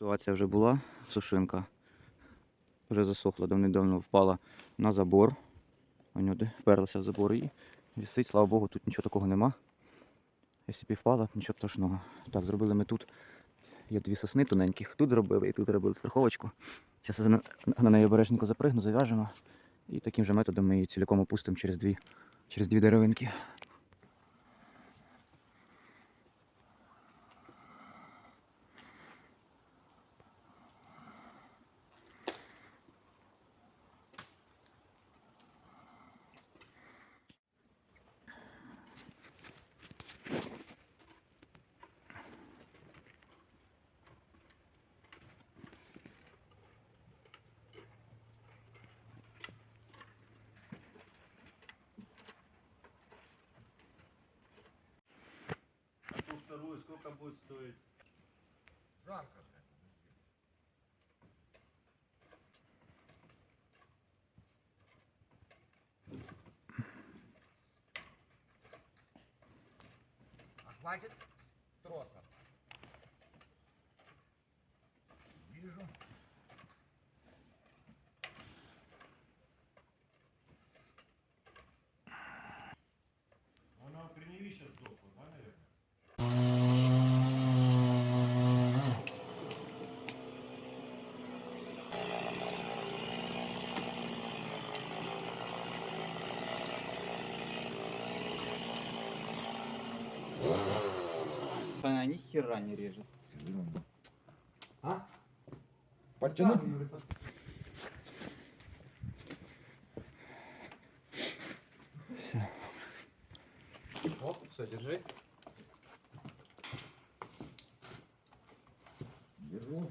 Ситуація вже була, сушинка вже засохла, давним-давно впала на забор. Анюди вперлася в забор і висить, слава Богу, тут нічого такого нема. Якщо б і впала, нічого страшного. Так, зробили ми тут. Є дві сосни тоненьких. Тут зробили і тут робили страховочку. Зараз на, на неї обережненько запригну, зав'яжемо. І таким же методом ми її цілком опустимо через дві, через дві деревинки. Сколько будет стоить? Жарко, блядь. А хватит троса? Вижу. Она в корневище сдохла, да, наверное? Хера не режет. А? Подтянуть? Все. Оп, все, держи. Держу.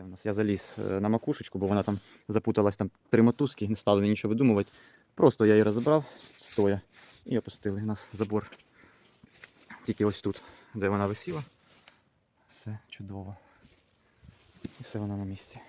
Це в нас я заліз е, на макушечку, бо вона там запуталась там три мотузки, не стали нічого видумувати. Просто я її розібрав стоя і опустили нас забор. Тільки ось тут, де вона висіла. Все чудово. І все вона на місці.